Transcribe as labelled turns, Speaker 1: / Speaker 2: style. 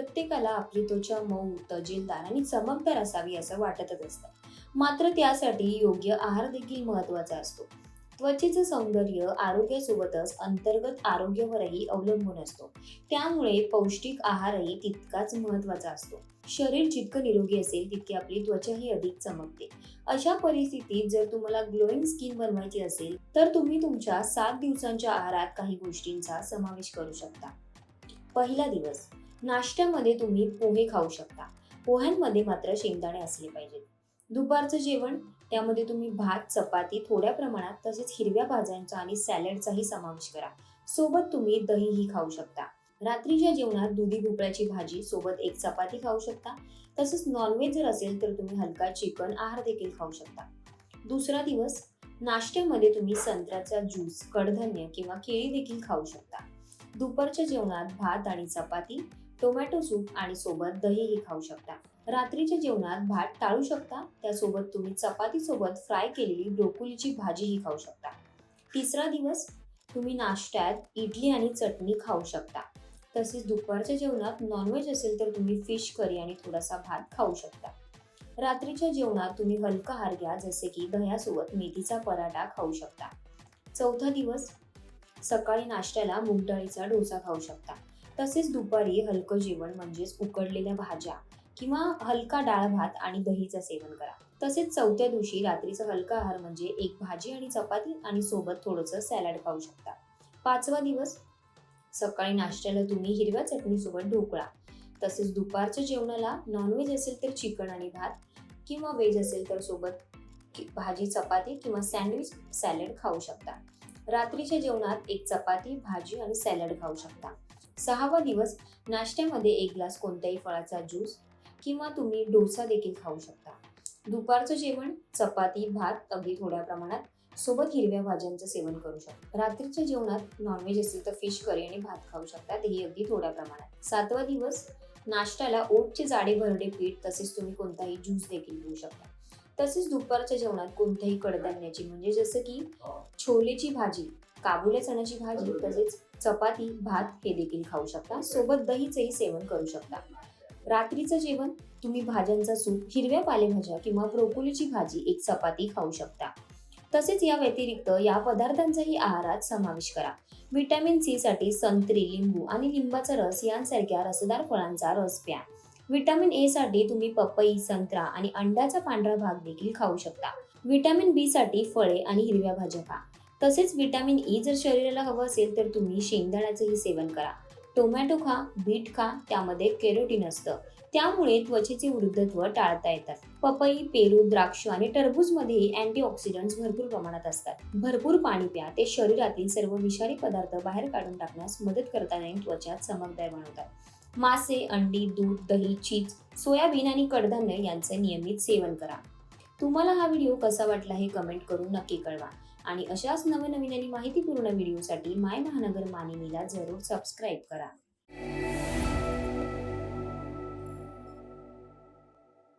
Speaker 1: प्रत्येकाला आपली त्वचा मऊ तजेलदार आणि चमकदार असावी असं वाटतच असतं. मात्र त्यासाठी योग्य आहार देखील महत्त्वाचा असतो. त्वचेचं सौंदर्य आरोग्यासोबतच अंतर्गत आरोग्यावरही अवलंबून असतो. त्यामुळे पौष्टिक आहारही तितकाच महत्त्वाचा असतो. शरीर जितकं निरोगी असेल तितकी आपली त्वचाही अधिक चमकते. अशा परिस्थितीत जर तुम्हाला ग्लोईंग स्किन बनवायची असेल तर तुम्ही तुमच्या सात दिवसांच्या आहारात काही गोष्टींचा समावेश करू शकता. पहिला दिवस. नाश्त्यामध्ये तुम्ही पोहे खाऊ शकता. पोह्यांमध्ये मात्र शेंगदाणे असले पाहिजेत. दुपारचं जेवण त्यामध्ये तुम्ही भात चपाती थोड्या प्रमाणात तसेच हिरव्या भाज्यांचा आणि सॅलडचाही समावेश करा. सोबत तुम्ही दहीही खाऊ शकता. रात्रीच्या जेवणात दुधी भोपळ्याची भाजी सोबत एक चपाती खाऊ शकता. तसेच नॉनव्हेज जर असेल तर तुम्ही हलका चिकन आहार देखील खाऊ शकता. दुसरा दिवस नाश्त्यामध्ये तुम्ही संत्र्याचा ज्यूस कडधान्य किंवा केळी देखील खाऊ शकता. दुपारच्या जेवणात भात आणि चपाती टोमॅटो सूप आणि सोबत दहीही खाऊ शकता. रात्रीच्या जेवणात भात टाळू शकता. त्यासोबत तुम्ही चपाती सोबत फ्राय केलेली ब्रोकोलीची भाजीही खाऊ शकता. तिसरा दिवस तुम्ही नाश्त्यात इडली आणि चटणी खाऊ शकता. तसेच दुपारच्या जेवणात नॉनव्हेज असेल तर तुम्ही फिश करी आणि थोडासा भात खाऊ शकता. रात्रीच्या जेवणात तुम्ही हलका आहार घ्या जसे की दह्यासोबत मेथीचा पराठा खाऊ शकता. चौथा दिवस सकाळी नाश्त्याला मुगडाळीचा डोसा खाऊ शकता. तसेच दुपारी हलकं जेवण म्हणजेच उकडलेल्या भाज्या किंवा हलका डाळ भात आणि दहीचं सेवन करा. तसेच चौथ्या दिवशी रात्रीचा हलका आहार म्हणजे एक भाजी आणि चपाती आणि सोबत थोडंसं सॅलड खाऊ शकता. पाचवा दिवस सकाळी नाश्त्याला तुम्ही हिरव्या चटणीसोबत ढोकळा. तसेच दुपारच्या जेवणाला नॉनव्हेज असेल तर चिकन आणि भात किंवा व्हेज असेल तर सोबत भाजी चपाती किंवा सँडविच सॅलड खाऊ शकता. रात्रीच्या जेवणात एक चपाती भाजी आणि सॅलड खाऊ शकता. सहावा दिवस नाश्त्यामध्ये एक ग्लास कोणत्याही फळाचा ज्यूस किंवा तुम्ही डोसा देखील खाऊ शकता. दुपारचं जेवण चपाती भात अगदी थोड्या प्रमाणात सोबत हिरव्या भाज्यांचं सेवन करू शकता. रात्रीच्या जेवणात नॉनव्हेज असेल तर फिश करी आणि भात खाऊ शकता. तेही अगदी थोड्या प्रमाणात. सातवा दिवस नाश्त्याला ओटचे जाडे भरडे पीठ तसेच तुम्ही कोणताही ज्यूस देखील घेऊ शकता. तसेच दुपारच्या जेवणात कोणत्याही कडधान्याची म्हणजे जसं की छोलेची भाजी काबुल्या चण्याची भाजी तसेच चपाती भात हे देखील खाऊ शकता. सोबत दहीचेही सेवन करू शकता. रात्रीचं जेवण तुम्ही भाज्यांचा सूप हिरव्या पालेभाज्या किंवा ब्रोकोलीची भाजी एक चपाती खाऊ शकता. तसेच या व्यतिरिक्त या पदार्थांचाही आहारात समावेश करा. व्हिटॅमिन सी साठी संत्री लिंबू आणि लिंबाचा रस यांसारख्या रसदार फळांचा रस प्या. व्हिटॅमिन ए साठी तुम्ही पपई संत्रा आणि अंड्याचा पांढरा भाग देखील खाऊ शकता. व्हिटॅमिन बी साठी फळे आणि हिरव्या भाज्या खा. तसेच व्हिटॅमिन ई जर शरीराला हवं असेल तर तुम्ही शेंगदाण्याचंही सेवन करा. टोमॅटो खा बीट खा त्यामध्ये केरोटीन असतं. त्यामुळे त्वचेचे वृद्धत्व टाळता येतात. पपई पेरू द्राक्ष आणि टरबूजमध्येही अँटीऑक्सिडंट्स भरपूर प्रमाणात असतात. भरपूर पाणी प्या. ते शरीरातील सर्व विषारी पदार्थ बाहेर काढून टाकण्यास मदत करतात आणि त्वचा चमकदार बनवतात. मासे अंडी दूध दही चीज सोयाबीन आणि कडधान्य यांचे नियमित सेवन करा. तुम्हाला हा व्हिडिओ कसा वाटला हे कमेंट करून नक्की कळवा. आणि अशाच नवनवीन आणि माहितीपूर्ण व्हिडिओसाठी माय महानगर मानिनीला जरूर सबस्क्राईब करा.